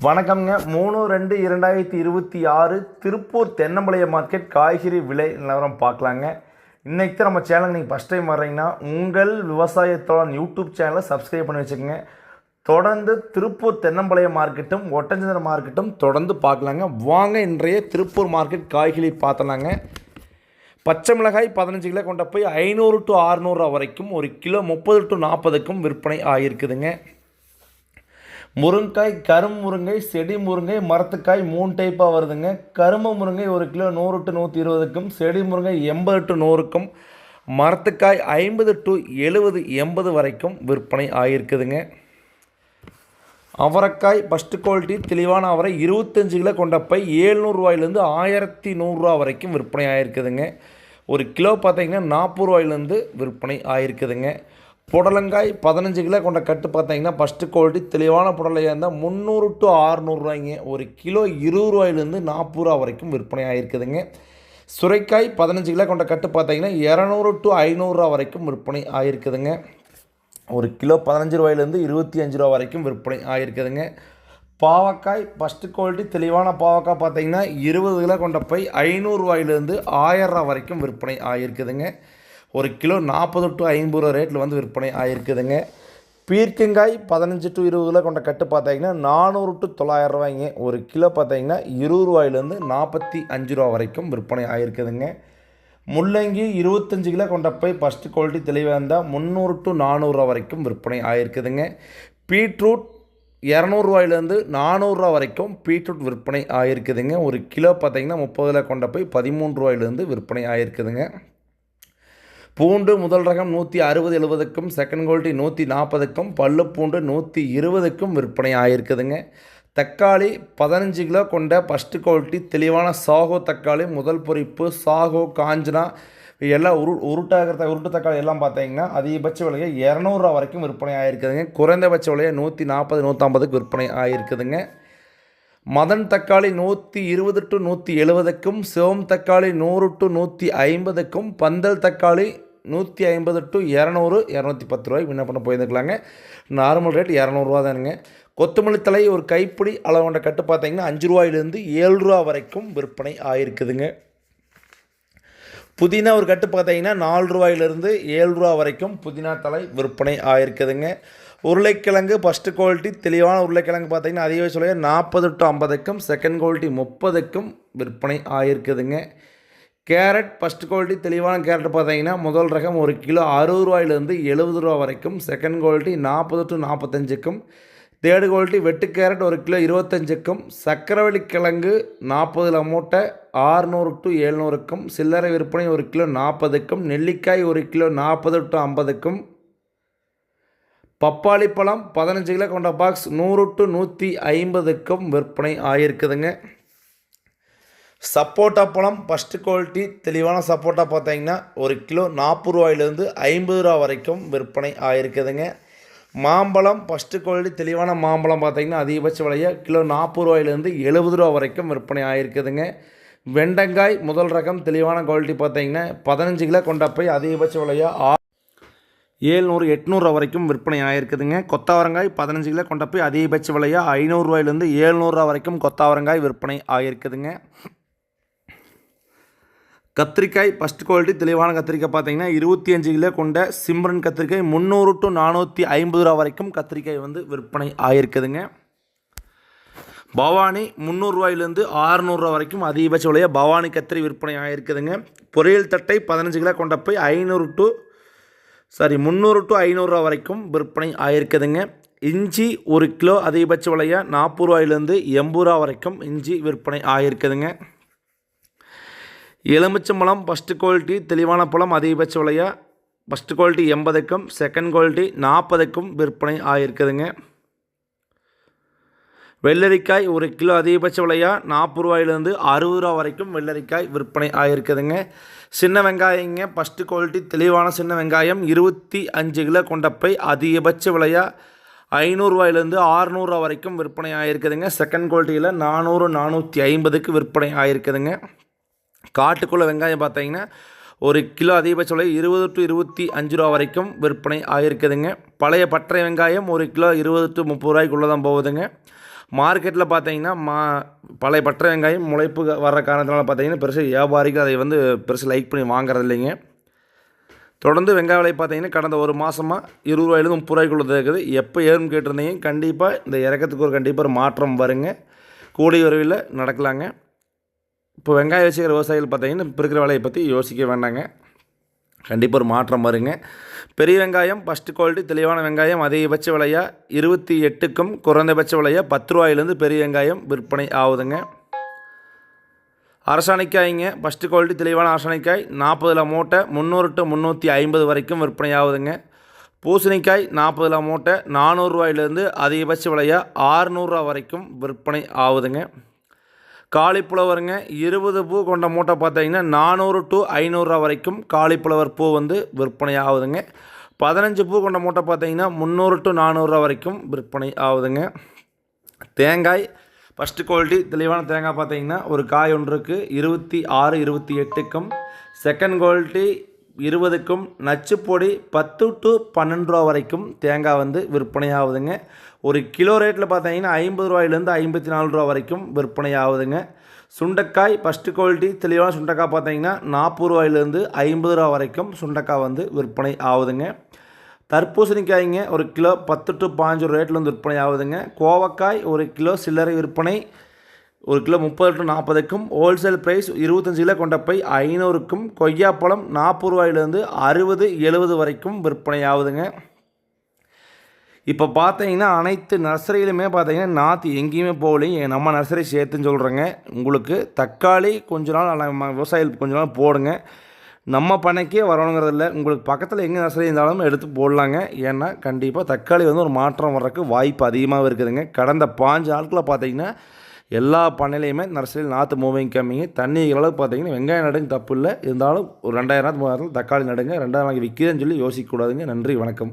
வணக்கம்ங்க. மூணு ரெண்டு இரண்டாயிரத்தி இருபத்தி ஆறு திருப்பூர் தென்னம்பாளையம் மார்க்கெட் காய்கறி விலை நிலவரம் பார்க்கலாங்க. இன்றைக்கி தான் நம்ம சேனல் நீங்கள் ஃபஸ்ட் டைம் வர்றீங்கன்னா உங்கள் விவசாயத்தோட யூடியூப் சேனலை சப்ஸ்கிரைப் பண்ணி வச்சுக்கோங்க. தொடர்ந்து திருப்பூர் தென்னம்பாளையம் மார்க்கெட்டும் ஒட்டஞ்சந்திர மார்க்கெட்டும் தொடர்ந்து பார்க்கலாங்க. வாங்க இன்றைய திருப்பூர் மார்க்கெட் காய்கறி பார்த்தலாங்க பச்சை மிளகாய் பதினஞ்சு கிலோ கொண்ட போய் ஐநூறு டு அறுநூறுவா வரைக்கும் ஒரு கிலோ முப்பது டு நாற்பதுக்கும் விற்பனை ஆகியிருக்குதுங்க. முருங்காய் கரும் முருங்கை செடி முருங்கை மரத்துக்காய் மூணு டைப்பாக வருதுங்க. கரும்பு முருங்கை ஒரு கிலோ நூறு டு நூற்றி இருபதுக்கும் செடி முருங்கை எண்பது டு நூறுக்கும் மரத்துக்காய் ஐம்பது டு எழுபது எண்பது வரைக்கும் விற்பனை ஆகியிருக்குதுங்க. அவரைக்காய் ஃபஸ்ட்டு குவாலிட்டி தெளிவான அவரை இருபத்தஞ்சு கிலோ கொண்ட பை ஏழ்நூறுவாயிலேருந்து ஆயிரத்தி நூறுரூவா வரைக்கும் விற்பனை ஆகிருக்குதுங்க ஒரு கிலோ பார்த்திங்கன்னா நாற்பது ரூபாயிலேருந்து விற்பனை ஆகிருக்குதுங்க புடலங்காய் பதினஞ்சு கிலோ கொண்ட கட்டு பார்த்தீங்கன்னா ஃபஸ்ட்டு குவாலிட்டி தெளிவான புடலையாக இருந்தால் முந்நூறு டு ஆறுநூறுவாய்ங்க ஒரு கிலோ இருபது ரூபாயிலேருந்து நாற்பது ரூபா வரைக்கும் விற்பனை ஆகிருக்குதுங்க சுரைக்காய் பதினஞ்சு கிலோ கொண்ட கட்டு பார்த்தீங்கன்னா இரநூறு டு ஐநூறுரூவா வரைக்கும் விற்பனை ஆகிருக்குதுங்க ஒரு கிலோ பதினஞ்சு ரூபாயிலேருந்து இருபத்தி அஞ்சு ரூபா வரைக்கும் விற்பனை ஆகிருக்குதுங்க பாவக்காய் ஃபஸ்ட்டு குவாலிட்டி தெளிவான பாவக்காய் பார்த்தீங்கன்னா இருபது கிலோ கொண்ட பை ஐநூறுரூவாயிலேருந்து ஆயிரரூவா வரைக்கும் விற்பனை ஆகிருக்குதுங்க ஒரு கிலோ நாற்பது டு ஐம்பது ரூபா ரேட்டில் வந்து விற்பனை ஆகிருக்குதுங்க பீர்க்கங்காய் பதினஞ்சு டு இருபது கிலோ கொண்ட கட்டு பார்த்தீங்கன்னா நானூறு டு தொள்ளாயிரம் ரூபாய்ங்க. ஒரு கிலோ பார்த்தீங்கன்னா இருபது ரூபாயிலேருந்து நாற்பத்தி அஞ்சு ரூபா வரைக்கும் விற்பனை ஆகிருக்குதுங்க முள்ளங்கி இருபத்தஞ்சு கிலோ கொண்ட போய் ஃபஸ்ட்டு குவாலிட்டி தெளிவாக இருந்தால் முந்நூறு டு நானூறுரூவா வரைக்கும் விற்பனை ஆகிருக்குதுங்க பீட்ரூட் இரநூறுவாயிலேருந்து நானூறுரூவா வரைக்கும் பீட்ரூட் விற்பனை ஆகிருக்குதுங்க ஒரு கிலோ பார்த்தீங்கன்னா முப்பது கிலோ கொண்ட போய் பதிமூன்று ரூபாயிலேருந்து விற்பனை ஆகிருக்குதுங்க பூண்டு முதல் ரகம் நூற்றி அறுபது எழுபதுக்கும் செகண்ட் குவாலிட்டி நூற்றி நாற்பதுக்கும் பல்லு பூண்டு நூற்றி இருபதுக்கும் விற்பனை ஆகிருக்குதுங்க தக்காளி பதினஞ்சு கிலோ கொண்ட ஃபஸ்ட்டு குவாலிட்டி தெளிவான சாகோ தக்காளி முதல் பொரிப்பு சாகோ காஞ்சனா எல்லாம் உரு உருட்டாகிற உருட்டு தக்காளி எல்லாம் பார்த்தீங்கன்னா அதிகபட்ச விலையை இரநூறுவா வரைக்கும் விற்பனை ஆகிருக்குதுங்க குறைந்தபட்ச விலையை நூற்றி நாற்பது நூற்றம்பதுக்கு விற்பனை ஆகிருக்குதுங்க மதன் தக்காளி நூற்றி இருபது டு நூற்றி எழுபதுக்கும் சிவம் தக்காளி நூறு டு நூற்றி ஐம்பதுக்கும் பந்தல் தக்காளி நூற்றி ஐம்பது டு இரநூறு இரநூத்தி பத்து ரூபாய் விண்ணப்பம் போயிருந்துக்கலாங்க. நார்மல் ரேட் இரநூறுவா தானுங்க. கொத்தமல்லி தலை ஒரு கைப்பிடி அளவுண்ட கட்டு பார்த்தீங்கன்னா அஞ்சு ரூபாயிலேருந்து ஏழு ரூபா வரைக்கும் விற்பனை ஆகிருக்குதுங்க புதினா ஒரு கட்டு பார்த்தீங்கன்னா நாலு ரூபாயிலிருந்து ஏழு ரூபா வரைக்கும் புதினா தலை விற்பனை ஆயிருக்குதுங்க. உருளைக்கிழங்கு ஃபஸ்ட்டு குவாலிட்டி தெளிவான உருளைக்கிழங்கு பார்த்தீங்கன்னா அதிக சொல்ல நாற்பது டு ஐம்பதுக்கும் செகண்ட் குவாலிட்டி முப்பதுக்கும் விற்பனை ஆகிருக்குதுங்க கேரட் ஃபஸ்ட் குவாலிட்டி தெளிவான கேரட் பார்த்தீங்கன்னா முதல் ரகம் ஒரு கிலோ அறுபது ரூபாயிலேருந்து எழுபது ரூபா வரைக்கும். செகண்ட் குவாலிட்டி நாற்பது டு நாற்பத்தஞ்சுக்கும். தேர்டு குவாலிட்டி வெட்டு கேரட் ஒரு கிலோ இருபத்தஞ்சுக்கும். சக்கரவள்ளி கிழங்கு நாற்பதில் மூட்டை ஆறுநூறு டு எழுநூறுக்கும். சில்லறை விற்பனை ஒரு கிலோ நாற்பதுக்கும். நெல்லிக்காய் ஒரு கிலோ நாற்பது டு ஐம்பதுக்கும். பப்பாளி பழம் பதினஞ்சு கிலோ கொண்ட பாக்ஸ் நூறு டு நூற்றி ஐம்பதுக்கும் விற்பனை ஆகியிருக்குதுங்க சப்போட்டா பழம் ஃபஸ்ட்டு குவாலிட்டி தெளிவான சப்போட்டா பார்த்தீங்கன்னா ஒரு கிலோ நாற்பது ரூபாயிலேருந்து ஐம்பது ரூபா வரைக்கும் விற்பனை ஆகிருக்குதுங்க மாம்பழம் ஃபஸ்ட்டு குவாலிட்டி தெளிவான மாம்பழம் பார்த்தீங்கன்னா அதிகபட்ச விலையாக கிலோ நாற்பது ரூபாயிலேருந்து எழுபது ரூபா வரைக்கும் விற்பனை ஆகிருக்குதுங்க வெண்டங்காய் முதல் ரகம் தெளிவான குவாலிட்டி பார்த்தீங்கன்னா பதினஞ்சு கிலோ கொண்ட போய் அதிகபட்ச விலையாக ஏழ்நூறு எட்நூறுரூவா வரைக்கும் விற்பனை ஆகிருக்குதுங்க கொத்தாவரங்காய் பதினஞ்சு கிலோ கொண்ட போய் அதிகபட்ச விலையாக ஐநூறுரூவாயிலேருந்து ஏழ்நூறுரூவா வரைக்கும் கொத்தாவரங்காய் விற்பனை ஆகிருக்குதுங்க கத்திரிக்காய் ஃபஸ்ட் குவாலிட்டி தெளிவான கத்திரிக்காய் பார்த்தீங்கன்னா இருபத்தி அஞ்சு கிலோ கொண்ட சிம்ரன் கத்திரிக்காய் முந்நூறு டு நானூற்றி ஐம்பது ரூபா வரைக்கும் கத்திரிக்காய் வந்து விற்பனை ஆகிருக்குதுங்க பவானி முந்நூறுரூவாயிலேருந்து ஆறுநூறுரூவா வரைக்கும் அதிகபட்ச விலையாக பவானி கத்திரி விற்பனை ஆகிருக்குதுங்க பொரியல் தட்டை பதினஞ்சு கிலோ கொண்ட போய் ஐநூறு டு சாரி முந்நூறு டு ஐநூறுரூவா வரைக்கும் விற்பனை ஆயிருக்குதுங்க. இஞ்சி ஒரு கிலோ அதிகபட்ச விலையாக நாற்பது ரூபாயிலேருந்து எண்பது ரூபா வரைக்கும் இஞ்சி விற்பனை ஆகிருக்குதுங்க எலுமிச்சம்பழம் ஃபஸ்ட்டு குவாலிட்டி தெளிவான பழம் அதிகபட்ச விலையாக ஃபஸ்ட்டு குவாலிட்டி எண்பதுக்கும் செகண்ட் குவாலிட்டி நாற்பதுக்கும் விற்பனை ஆகியிருக்குதுங்க வெள்ளரிக்காய் ஒரு கிலோ அதிகபட்ச விலையாக நாற்பது ரூபாயிலேருந்து அறுபது ரூபா வரைக்கும் வெள்ளரிக்காய் விற்பனை ஆகிருக்குதுங்க சின்ன வெங்காயங்க ஃபஸ்ட்டு குவாலிட்டி தெளிவான சின்ன வெங்காயம் இருபத்தி அஞ்சு கிலோ கொண்ட பை அதிகபட்ச விலையாக ஐநூறுரூவாயிலேருந்து ஆறுநூறுவா வரைக்கும் விற்பனை ஆகிருக்குதுங்க செகண்ட் குவாலிட்டியில் நானூறு நானூற்றி ஐம்பதுக்கு விற்பனை ஆகிருக்குதுங்க காட்டுக்குள்ளே வெங்காயம் பார்த்தீங்கன்னா ஒரு கிலோ அதிகபட்ச விலை இருபது டு இருபத்தி அஞ்சு ரூபா வரைக்கும் விற்பனை ஆகிருக்குதுங்க பழைய பட்டறை வெங்காயம் ஒரு கிலோ இருபது டு முப்பது ரூபாய்க்குள்ளே தான் போகுதுங்க. மார்க்கெட்டில் பார்த்தீங்கன்னா மா பழைய பற்ற வெங்காயம் முளைப்பு வர்ற காரணத்தினால பார்த்தீங்கன்னா பெருசாக வியாபாரிகள் அதை வந்து பெருசாக லைக் பண்ணி வாங்குறது இல்லைங்க. தொடர்ந்து வெங்காய விலை பார்த்தீங்கன்னா கடந்த ஒரு மாதமாக இருபது ரூபாயிலிருந்து முப்பது ரூபாய்க்குள்ளே இருக்குது. எப்போ ஏறும் கேட்டிருந்தீங்க கண்டிப்பாக இந்த இறக்கத்துக்கு ஒரு கண்டிப்பாக ஒரு மாற்றம் வருங்க. கூடிய விரைவில் நடக்கலாங்க. இப்போ வெங்காயம் வச்சுக்கிற விவசாயிகள் பார்த்தீங்கன்னா இப்போ இருக்கிற விலையை பற்றி யோசிக்க வேண்டாங்க. கண்டிப்பாக ஒரு மாற்றம் வருங்க. பெரிய வெங்காயம் ஃபஸ்ட்டு குவாலிட்டி தெளிவான வெங்காயம் அதிகபட்ச விலையாக இருபத்தி எட்டுக்கும் குறைந்தபட்ச விலையாக பத்து ரூபாயிலேருந்து பெரிய வெங்காயம் விற்பனை ஆகுதுங்க. அரசாணிக்காய்ங்க ஃபஸ்ட்டு குவாலிட்டி தெளிவான அரசாணிக்காய் நாற்பதுல மூட்டை முந்நூறு டு முந்நூற்றி ஐம்பது வரைக்கும் விற்பனை ஆகுதுங்க. பூசணிக்காய் நாற்பதுல மூட்டை நானூறுரூவாயிலேருந்து அதிகபட்ச விலையாக ஆறுநூறுரூவா வரைக்கும் விற்பனை ஆகுதுங்க. காலிப்புலவருங்க இருபது பூ கொண்ட மூட்டை பார்த்தீங்கன்னா நானூறு டு ஐநூறுரூவா வரைக்கும் காலிப்புலவர் பூ வந்து விற்பனை ஆகுதுங்க. பதினஞ்சு பூ கொண்ட மூட்டை பார்த்தீங்கன்னா முந்நூறு டு நானூறுரூவா வரைக்கும் விற்பனை ஆகுதுங்க. தேங்காய் ஃபஸ்ட்டு குவாலிட்டி தெளிவான தேங்காய் பார்த்தீங்கன்னா ஒரு காய் ஒன்றுக்கு இருபத்தி ஆறு இருபத்தி எட்டுக்கும். செகண்ட் குவாலிட்டி இருபதுக்கும் நச்சுப்பொடி பத்து டு பன்னெண்டு ரூபா வரைக்கும் தேங்காய் வந்து விற்பனை ஆகுதுங்க ஒரு கிலோ ரேட்டில் பார்த்தீங்கன்னா ஐம்பது ரூபாயிலேருந்து ஐம்பத்தி நாலு ரூபா வரைக்கும் விற்பனை ஆகுதுங்க சுண்டைக்காய் ஃபஸ்ட்டு குவாலிட்டி தெளிவான சுண்டைக்காய் பார்த்தீங்கன்னா நாற்பது ரூபாயிலேருந்து ஐம்பது ரூபா வரைக்கும் சுண்டைக்காய் வந்து விற்பனை ஆகுதுங்க. தர்பூசணிக்காய்ங்க ஒரு கிலோ பத்து டு பாஞ்சு ரேட்டில் வந்து விற்பனை ஆகுதுங்க. கோவக்காய் ஒரு கிலோ சில்லறை விற்பனை ஒரு கிலோ முப்பது டு நாற்பதுக்கும் ஹோல்சேல் ப்ரைஸ் இருபத்தஞ்சு கிலோ கொண்ட பை ஐநூறுக்கும் கொய்யாப்பழம் நாற்பது ரூபாயிலேருந்து அறுபது எழுபது வரைக்கும் விற்பனை ஆகுதுங்க இப்போ பார்த்தீங்கன்னா அனைத்து நர்சரியிலுமே பார்த்தீங்கன்னா நாற்று எங்கேயுமே போகலையும் நம்ம நர்சரி சேர்த்துன்னு சொல்கிறேங்க உங்களுக்கு தக்காளி கொஞ்ச நாள் நம்ம விவசாயிகள் கொஞ்ச நாள் போடுங்க. நம்ம பண்ணைக்கே வரணுங்கிறதில்ல உங்களுக்கு பக்கத்தில் எங்கே நர்சரி இருந்தாலும் எடுத்து போடலாங்க. ஏன்னா கண்டிப்பாக தக்காளி வந்து ஒரு மாற்றம் வர்றதுக்கு வாய்ப்பு அதிகமாக இருக்குதுங்க. கடந்த பாஞ்சு நாட்களில் பார்த்தீங்கன்னா எல்லா பண்ணையிலையுமே நர்சரியில் நாற்று மூவிங் கம்மிங்க தண்ணி அளவுக்கு பார்த்தீங்கன்னா வெங்காயம் நடுங்க தப்பு இல்லை. இருந்தாலும் ஒரு ரெண்டாயிரம் நாற்று மூவாயிரத்தில் தக்காளி நடுங்க ரெண்டாயிரம் வாங்கி விற்கிறேன்னு சொல்லி யோசிக்கக்கூடாதுங்க. நன்றி வணக்கம்.